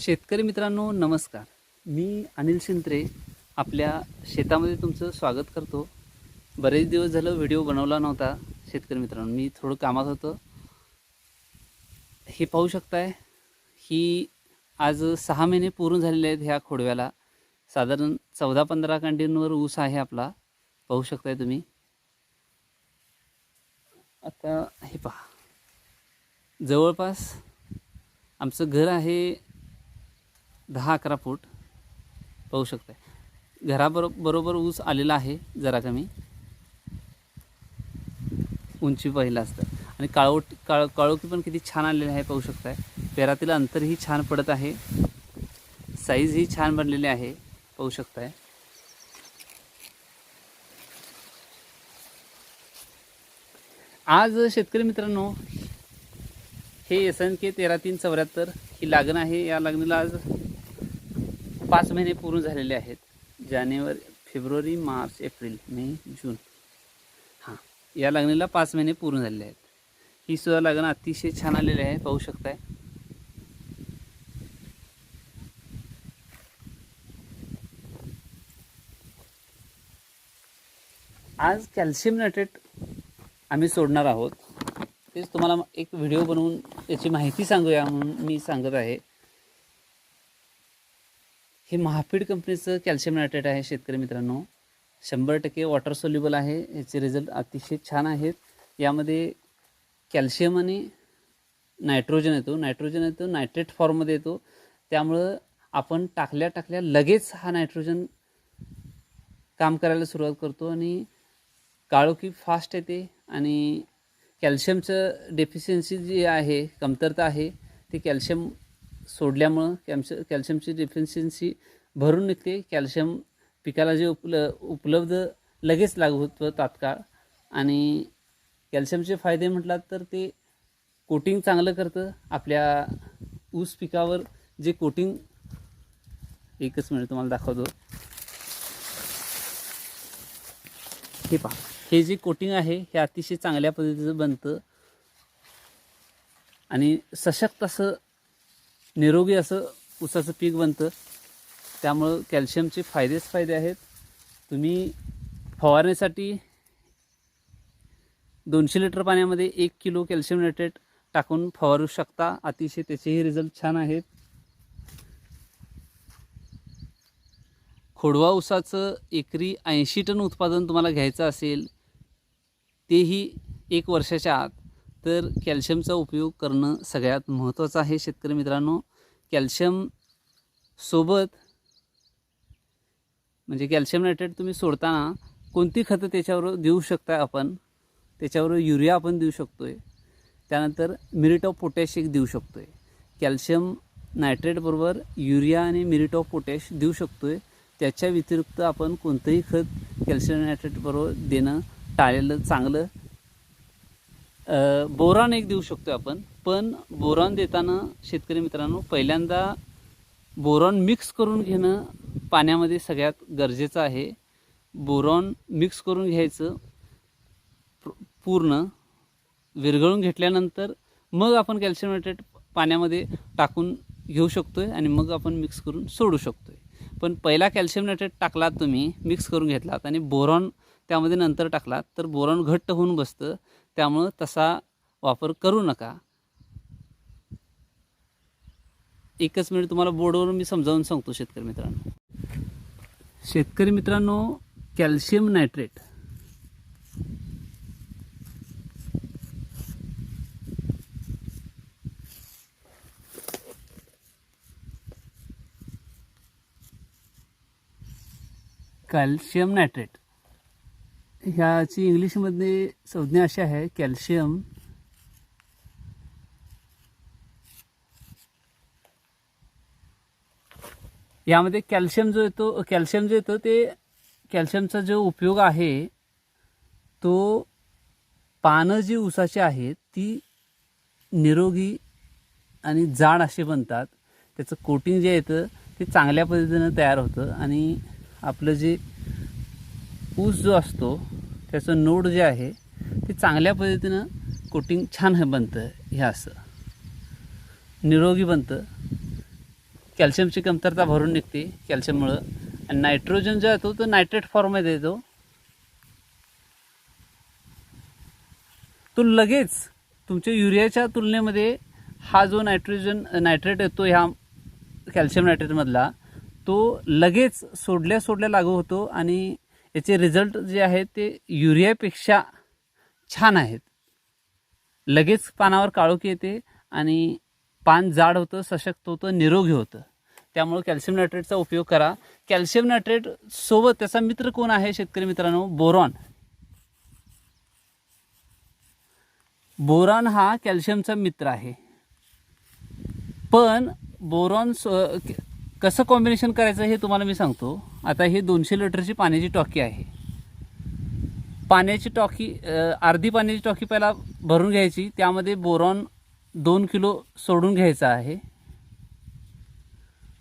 शेतकरी मित्रांनो नमस्कार. मी अनिल शिंत्रे आपल्या शेतामध्ये तुमचं स्वागत करतो. बरेच दिवस झालं व्हिडिओ बनवला नव्हता शेतकरी मित्रांनो. मी थोडं कामात होतं. हे पाहू शकताय ही आज सहा महिने पूर्ण झालेले आहेत ह्या खोडव्याला. साधारण चौदा पंधरा कांडींवर ऊस आहे आपला. पाहू शकताय तुम्ही. आता हे पहा. जवळपास आमचं घर आहे दहा अकरा फूट पाहू शकताय. घराबरो बरोबर ऊस आलेला आहे जरा कमी. उंची पहिलं असतं. आणि काळोट काळ काळोखी पण किती छान आलेली आहे पाहू शकताय. पेरातील अंतरही छान पडत आहे. साईज ही छान बनलेली आहे पाहू शकताय. आज शेतकरी मित्रांनो हे एस एन के तेरा तीन चौऱ्याहत्तर ही लागण आहे. या लागणीला आज पाच महिने पूर्ण झालेले आहेत. जानेवारी फेब्रुवारी मार्च एप्रिल मे जून. हां या लागणीला पाच महिने पूर्ण झालेले आहेत. ही सुद्धा लागण अतिशय छान आलेली आहे. पाहू शकताय. आज कॅल्शियम नायट्रेट आम्ही सोडणार आहोत. तेच तुम्हाला एक व्हिडिओ बनवून त्याची माहिती सांगूया म्हणून मी सांगत आहे. हे महापीड कंपनीचं कॅल्शियम नायट्रेट आहे शेतकरी मित्रांनो. शंभर टक्के वॉटर सोल्युबल आहे याचे रिझल्ट अतिशय छान आहेत. यामध्ये कॅल्शियम आणि नायट्रोजन येतो. नायट्रोजन येतो नायट्रेट फॉर्ममध्ये येतो. त्यामुळं आपण टाकल्या टाकल्या लगेच हा नायट्रोजन काम करायला सुरुवात करतो आणि काळोखी फास्ट येते आणि कॅल्शियमचं डेफिशियन्सी जी आहे कमतरता आहे ती कॅल्शियम सोडल्यामुळं कॅल्श कॅल्शियमची डेफिशियन्सी भरून निघते. कॅल्शियम पिकाला जे उपल उपलब्ध लगेच लागू होतं तात्काळ. आणि कॅल्शियमचे फायदे म्हटलात तर ते कोटिंग चांगलं करतं. आपल्या ऊस पिकावर जे कोटिंग एकच मिनिट तुम्हाला दाखवतो. हे पहा. हे जे कोटिंग आहे हे अतिशय चांगल्या पद्धतीचं बनतं. आणि सशक्त असं निरोगी असं ऊसाचं पीक बनतं. त्यामुळं कॅल्शियमचे फायदेच फायदे आहेत. तुम्ही फवारण्यासाठी दोनशे लिटर पाण्यामध्ये एक किलो कॅल्शियम नायट्रेट टाकून फवारू शकता. अतिशय त्याचेही रिझल्ट छान आहेत. खोडवा ऊसाचं एकरी ऐंशी टन उत्पादन तुम्हाला घ्यायचं असेल तेही एक वर्षाच्या आत. तर कॅल्शियमचा उपयोग करणं सगळ्यात महत्त्वाचं आहे शेतकरी मित्रांनो. कॅल्शियम सोबत म्हणजे कॅल्शियम नायट्रेट तुम्ही सोडताना कोणती खतं त्याच्यावर देऊ शकता आपण? त्याच्यावर युरिया आपण देऊ शकतो आहे त्यानंतर मिरिट ऑफ पोटॅश एक देऊ शकतो आहे कॅल्शियम नायट्रेटबरोबर युरिया आणि मिरिट ऑफ पोटॅश देऊ शकतो आहे त्याच्या व्यतिरिक्त आपण कोणतंही खत कॅल्शियम नायट्रेटबरोबर देणं टाळलेलं चांगलं बोरान एक देऊ शकतो आपण पण बोरान देताना शेतकरी मित्रांनो पहिल्यांदा बोरॉन मिक्स करून घेणं पाण्यामध्ये सगळ्यात गरजेचं आहे. बोरॉन मिक्स करून घ्यायचं पूर्ण विरघळून घेतल्यानंतर मग आपण कॅल्शियम नायट्रेट पाण्यामध्ये टाकून घेऊ शकतो आहे आणि मग आपण मिक्स करून सोडू शकतो आहे पण पहिला कॅल्शियम नायट्रेट टाकलात तुम्ही मिक्स करून घेतलात आणि बोरॉन त्यामध्ये नंतर टाकलात तर बोरॉन घट्ट होऊन बसतं. त्यामुळं तसा वापर करू नका. एकच मिनिट तुम्हाला बोर्डवरून मी समजावून सांगतो शेतकरी मित्रांनो. शेतकरी मित्रांनो कॅल्शियम नायट्रेट. Calcium nitrate. ह्याची इंग्लिशमध्ये संज्ञा अशी आहे कॅल्शियम. यामध्ये कॅल्शियम जो येतो कॅल्शियम जो येतो ते कॅल्शियमचा जो उपयोग आहे तो पानं जी ऊसाची आहेत ती निरोगी आणि जाड असे बनतात. त्याचं कोटिंग जे येतं ते चांगल्या पद्धतीनं तयार होतं आणि आपलं जे ऊस जो असतो त्याचं नोड जे आहे ते चांगल्या पद्धतीनं कोटिंग छान हे बनतं हे असं. निरोगी बनतं. कॅल्शियमची कमतरता भरून निघते कॅल्शियममुळं. आणि नायट्रोजन जो येतो तो नायट्रेट फॉर्ममध्ये येतो. तो लगेच तुमच्या युरियाच्या तुलनेमध्ये हा जो नायट्रोजन नायट्रेट येतो ह्या कॅल्शियम नायट्रेटमधला तो लगेच सोडल्या सोडल्या लागू होतो आणि याचे रिझल्ट जे आहेत ते युरियापेक्षा छान आहेत. लगेच पानावर काळोखी येते आणि पान जाड होतं सशक्त होतं निरोगी होतं. त्यामुळे कॅल्शियम नायट्रेटचा उपयोग करा. कॅल्शियम नायट्रेट सोबत त्याचा मित्र कोण आहे शेतकरी मित्रांनो? बोरॉन. बोरॉन हा कॅल्शियमचा मित्र आहे. पण बोरॉन सो कसं कॉम्बिनेशन करायचं हे तुम्हाला मी सांगतो. आता ही दोनशे लिटरची पाण्याची टॉकी आहे. पाण्याची टॉकी अर्धी पाण्याची टॉकी पहिला भरून घ्यायची त्यामध्ये बोरॉन दोन किलो सोडून घ्यायचा आहे.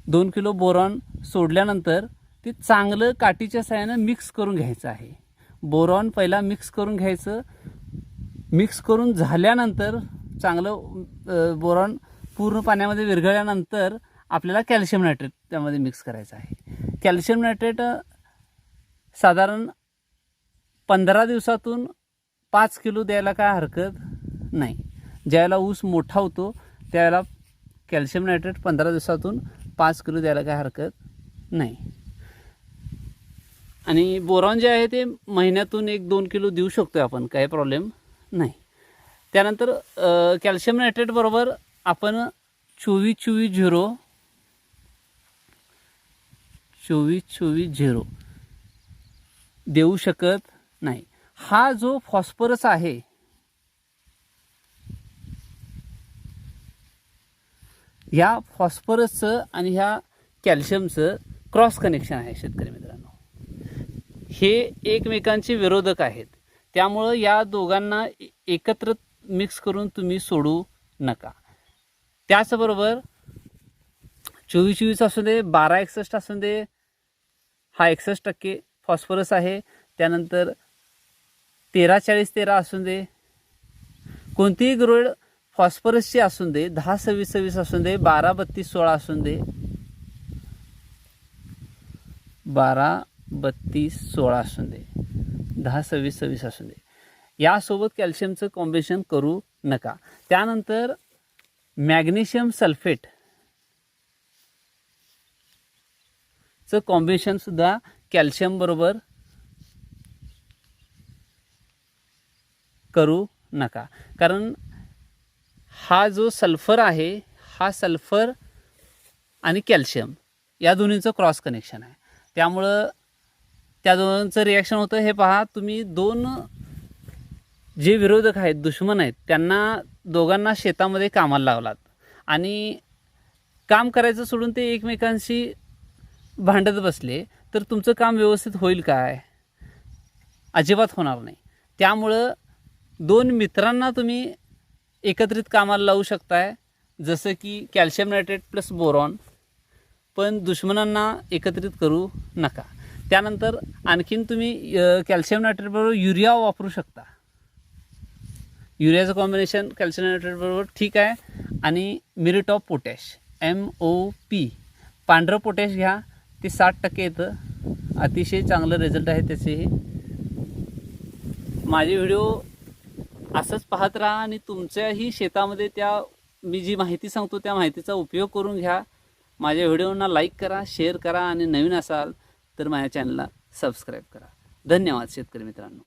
दोन किलो बोरॉन सोडल्यानंतर ते चांगलं काठीच्या साह्यानं मिक्स करून घ्यायचं आहे. बोरॉन पहिला मिक्स करून घ्यायचं. मिक्स करून झाल्यानंतर चांगलं बोरॉन पूर्ण पाण्यामध्ये विरघळल्यानंतर आपल्याला कॅल्शियम नायट्रेट त्यामध्ये मिक्स करायचं आहे. कॅल्शियम नायट्रेट साधारण पंधरा दिवसातून पाच किलो द्यायला काय हरकत नाही. ज्यावेळेला ऊस मोठा होतो त्यावेळेला कॅल्शियम नायट्रेट पंधरा दिवसातून पाच किलो द्यायला काय हरकत नाही. आणि बोरॉन जे आहे ते महिन्यातून एक दोन किलो देऊ शकतो आपण काही प्रॉब्लेम नाही. त्यानंतर कॅल्शियम नायट्रेटबरोबर आपण चोवीस चोवीस झिरो चोवीस चोवीस झिरो. देऊ शकत नाही. हा जो फॉस्फरस आहे ह्या फॉस्फरसचं आणि ह्या कॅल्शियमचं क्रॉस कनेक्शन आहे शेतकरी मित्रांनो. हे एकमेकांचे विरोधक आहेत. त्यामुळं या दोघांना एकत्र मिक्स करून तुम्ही सोडू नका. त्याचबरोबर चोवीस चोवीस असू दे बारा एकसष्ट असू दे हा एकसष्ट टक्के फॉस्फरस आहे. त्यानंतर तेरा चाळीस तेरा असून दे. कोणतीही ग्रोड फॉस्फरसची असून दे दहा सव्वीस सव्वीस असून दे बारा बत्तीस सोळा असून दे. बारा बत्तीस सोळा असून दे. दहा सव्वीस सव्वीस असून दे. यासोबत कॅल्शियमचं कॉम्बिनेशन करू नका. त्यानंतर मॅग्नेशियम सल्फेट चं कॉम्बिनेशनसुद्धा कॅल्शियमबरोबर करू नका. कारण हा जो सल्फर आहे हा सल्फर आणि कॅल्शियम या दोन्हींचं क्रॉस कनेक्शन आहे. त्यामुळं त्या दोघांचं रिॲक्शन होतं. हे पहा तुम्ही दोन जे विरोधक आहेत दुश्मन आहेत त्यांना दोघांना शेतामध्ये कामाला लावलात. आणि काम करायचं सोडून ते एकमेकांशी भांडत बसले तर तुमचं काम व्यवस्थित होईल काय? अजिबात होणार नाही. त्यामुळं दोन मित्रांना तुम्ही एकत्रित कामाला लावू शकताय जसं की कॅल्शियम नायट्रेट प्लस बोरॉन पण दुश्मनांना एकत्रित करू नका. त्यानंतर आणखीन तुम्ही कॅल्शियम नायट्रेट बरोबर युरिया वापरू शकता. युरियाचं कॉम्बिनेशन कॅल्शियम नायट्रेट बरोबर ठीक आहे. आणि muriate of potash M O P पांढरं पोटॅश घ्या ते साठ टक्के येतं. अतिशय चांगलं रिझल्ट आहे त्याचेही. माझे व्हिडिओ असंच पाहत राहा आणि तुमच्याही शेतामध्ये त्या मी जी माहिती सांगतो त्या माहितीचा उपयोग करून घ्या. माझ्या व्हिडिओना लाईक करा शेअर करा आणि नवीन असाल तर माझ्या चॅनलला सबस्क्राईब करा. धन्यवाद शेतकरी मित्रांनो.